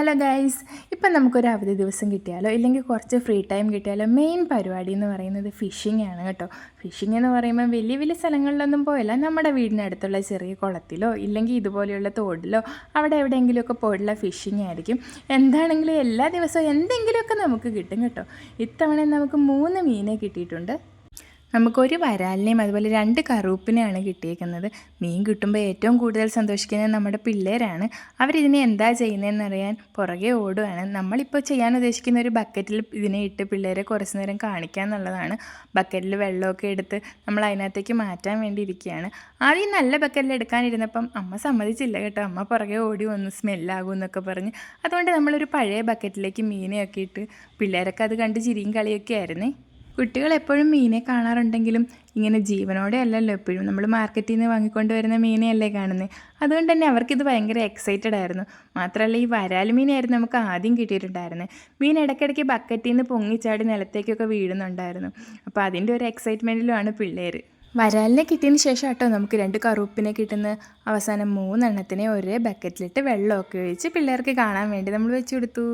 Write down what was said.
Hello guys ഇപ്പം നമുക്കൊരു അവധി ദിവസം കിട്ടിയാലോ? ഇല്ലെങ്കിൽ കുറച്ച് ഫ്രീ ടൈം കിട്ടിയാലോ? മെയിൻ പരിപാടി എന്ന് പറയുന്നത് ഫിഷിംഗ് ആണ് കേട്ടോ. ഫിഷിംഗ് എന്ന് പറയുമ്പോൾ വലിയ വലിയ സ്ഥലങ്ങളിലൊന്നും പോയല്ല. നമ്മുടെ വീടിനടുത്തുള്ള ചെറിയ കുളത്തിലോ ഇല്ലെങ്കിൽ ഇതുപോലെയുള്ള തോടിലോ അവിടെ എവിടെയെങ്കിലുമൊക്കെ പോയിട്ടുള്ള ഫിഷിംഗ് ആയിരിക്കും. എന്താണെങ്കിലും എല്ലാ ദിവസവും എന്തെങ്കിലുമൊക്കെ നമുക്ക് കിട്ടും കേട്ടോ. ഇത്തവണ നമുക്ക് മൂന്ന് മീനെ കിട്ടിയിട്ടുണ്ട്. നമുക്കൊരു വരാലിനെയും അതുപോലെ രണ്ട് കറുപ്പിനെയാണ് കിട്ടിയേക്കുന്നത്. മീൻ കിട്ടുമ്പോൾ ഏറ്റവും കൂടുതൽ സന്തോഷിക്കുന്നത് നമ്മുടെ പിള്ളേരാണ്. അവരിതിനെ എന്താ ചെയ്യുന്നതെന്ന് അറിയാൻ പുറകെ ഓടുകയാണ് നമ്മളിപ്പോൾ ചെയ്യാൻ ഉദ്ദേശിക്കുന്ന ഒരു ബക്കറ്റിൽ ഇതിനെ ഇട്ട് പിള്ളേരെ കുറച്ച് നേരം കാണിക്കുക എന്നുള്ളതാണ്. ബക്കറ്റിൽ വെള്ളമൊക്കെ എടുത്ത് നമ്മൾ അതിനകത്തേക്ക് മാറ്റാൻ വേണ്ടി ഇരിക്കുകയാണ്. ആദ്യം നല്ല ബക്കറ്റിൽ എടുക്കാനിരുന്നപ്പം അമ്മ സമ്മതിച്ചില്ല കേട്ടോ. അമ്മ പുറകെ ഓടി വന്ന് സ്മെല്ലാകും എന്നൊക്കെ പറഞ്ഞ്. അതുകൊണ്ട് നമ്മളൊരു പഴയ ബക്കറ്റിലേക്ക് മീനെയൊക്കെ ഇട്ട് പിള്ളേരൊക്കെ അത് കണ്ട് ചിരിയും കളിയൊക്കെ ആയിരുന്നേ. കുട്ടികൾ എപ്പോഴും മീനെ കാണാറുണ്ടെങ്കിലും ഇങ്ങനെ ജീവനോടെ അല്ലല്ലോ എപ്പോഴും നമ്മൾ മാർക്കറ്റിൽ നിന്ന് വാങ്ങിക്കൊണ്ട് വരുന്ന മീനെയല്ലേ കാണുന്നത് അതുകൊണ്ട് തന്നെ അവർക്കിത് ഭയങ്കര എക്സൈറ്റഡ് ആയിരുന്നു. മാത്രമല്ല ഈ വരാൽ മീനായിരുന്നു നമുക്ക് ആദ്യം കിട്ടിയിട്ടുണ്ടായിരുന്നത് മീൻ ഇടയ്ക്കിടയ്ക്ക് ബക്കറ്റിൽ നിന്ന് പൊങ്ങിച്ചാടി നിലത്തേക്കൊക്കെ വീഴുന്നുണ്ടായിരുന്നു. അപ്പോൾ അതിന്റെ ഒരു എക്സൈറ്റ്മെന്റിലുമാണ് പിള്ളേർ വരാലിനെ കിട്ടിയതിന് ശേഷം കേട്ടോ നമുക്ക് രണ്ട് കറുപ്പിനെ കിട്ടുന്ന അവസാനം മൂന്നെണ്ണത്തിനെ ഒരേ ബക്കറ്റിലിട്ട് വെള്ളമൊക്കെ ഒഴിച്ച് പിള്ളേർക്ക് കാണാൻ വേണ്ടി നമ്മൾ വെച്ചു കൊടുത്തു